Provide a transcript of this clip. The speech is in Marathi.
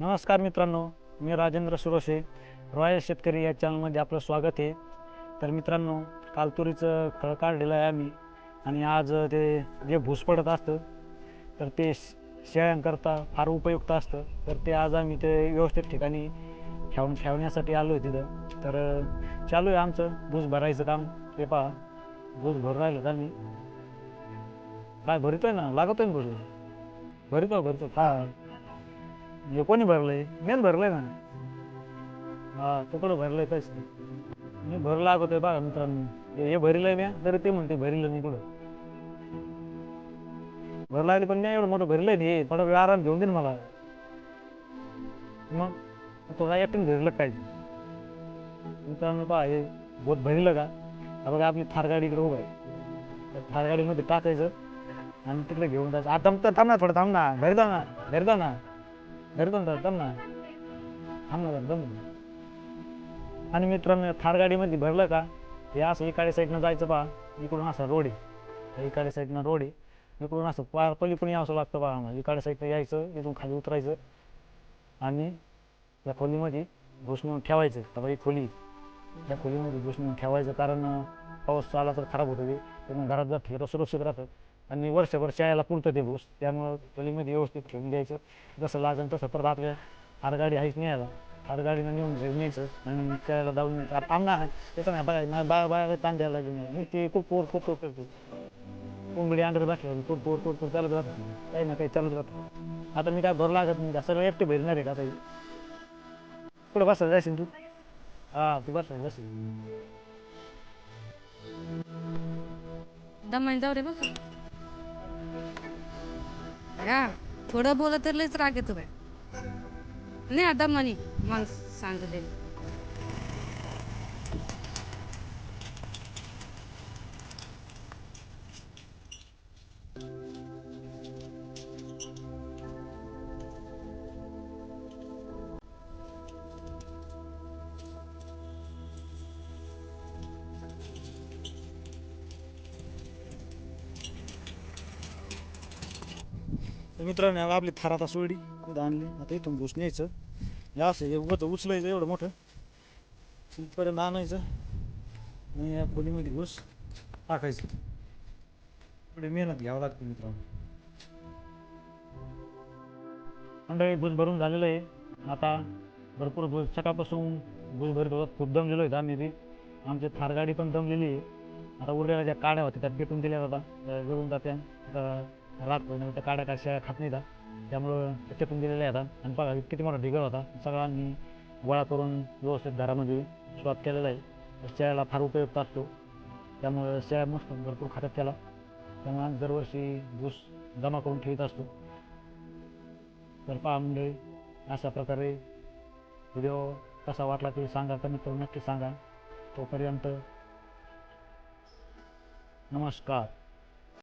नमस्कार मित्रांनो मी राजेंद्र सुरोशे रॉयल शेतकरी या चॅनलमध्ये आपलं स्वागत आहे. तर मित्रांनो कालतुरीचं फळ काढलेलं आहे आम्ही आणि आज ते जे भूस पडत असतं तर ते शेळ्यांकरता फार उपयुक्त असतं. तर ते आज आम्ही ते व्यवस्थित ठिकाणी ठेवून ठेवण्यासाठी आलो आहे तिथं. तर चालू आहे आमचं भूस भरायचं काम. ते पहा भूस भरून राहिलं आम्ही. काय भरतोय ना? लागतोय ना भूस? भरतो भरतो. हा. हे कोणी भरलंय? मेन भरलंय ना. हा तुकडं भरलंय तस. मी भरू लागतोय बघा मित्रांनो. हे हे भरिलंय मी तरी ते म्हणते भरिलं नाही कुठं. भरला लागले पण मी एवढं मोठं भरलंय नाही. हे थोडा वेळ आराम घेऊन दे ना मला. मग तुला एकटीन भरलं काय मित्रांनो पहा हे बोत भरिलं का? हा बघा आपली थार गाडी इकडे उभं आहे. त्या थार गाडीमध्ये टाकायचं आणि तिकडे घेऊन जायचं. आता थांब थांब ना थोडं थांब ना. घरी जा ना घरी जा ना. घरी जाऊन ना थांब ना दम आणि मित्रांनो थार गाडीमध्ये भरलं का? हे असं इकडे साईडनं जायचं पहा. इकडून असं रोड आहे. इकडे साईडनं रोड आहे. इकडून असं पार पलीकडून यावं लागतं पहा आम्हाला. इकडे साईडनं यायचं इथून खाली उतरायचं आणि त्या खोलीमध्ये घुसणून ठेवायचं. तर ही खोली त्या खोलीमध्ये घुसणून ठेवायचं कारण पाऊस आला तर खराब होतं ते. घरात जर फिरसुरक्षित सुरक्षित राहतं. आणि वर्षभर शाळेला पुरतं ते भूस त्यामुळं गलीमध्ये व्यवस्थित ठेवून द्यायचं. जसं लागेल तसं परत आपल्या हार गाडी आहेच न्यायला. यायला गाडीनं नेऊन घेऊन न्यायचं. आणि त्याला जाऊन थांबणार त्याचं नाही बघायचं बा बा ताण द्यायला लागेल मी ते खूप पोर खूप पोर करतो कोंबडी अंडर बसल्यावर खूप पोर खूप पोर चालत राहतं काही ना काही चालत राहतं आता मी काय भर लागत नाही. का सगळं एकटे भरणार आहे का ताई कुठं बसायला जाशील तू? हा तू बसायला जाशील. दमाने जाऊ रे बघ. या थोडं बोलत तर लयच राग येतो बाय नाही आता दमानी मग सांगते. तर मित्रांनो आपली थार आता सोडली आणली. आता इथून घुस न्यायचं. हे असं हे उगाच उचलायचं एवढं मोठं. तिथपर्यंत आणायचं. आणि या खोलीमध्ये घुस टाकायचं. थोडी मेहनत घ्यावं लागते मित्रांनो. मंडळी भूस भरून झालेलं आहे. आता भरपूर भूस सकाळपासून भूस भरत. होतात खूप दमलेलो आहे आम्ही बी. आमची थार गाडी पण दमलेली आहे. आता उरलेल्या ज्या काड्या होत्या त्या पेटून दिल्या जातात. त्या जळून जात्या. आता रात होईना त्या काड्या खात नाही त्यामुळं त्या दिलेल्या येतात आणि बघा किती मोठा ढिगळ होता. सगळा गोळा करून व्यवस्थित घरामध्ये स्वाद केलेला आहे. शेळ्याला फार उपयुक्त असतो. त्यामुळं शेळ्या मस्त भरपूर खातात त्याला. त्यामुळे आम्ही दरवर्षी भूस जमा करून ठेवत असतो. तर पहा मंडळी अशा प्रकारे व्हिडिओ कसा वाटला ते सांगा. कमी करून नक्की सांगा. तोपर्यंत नमस्कार.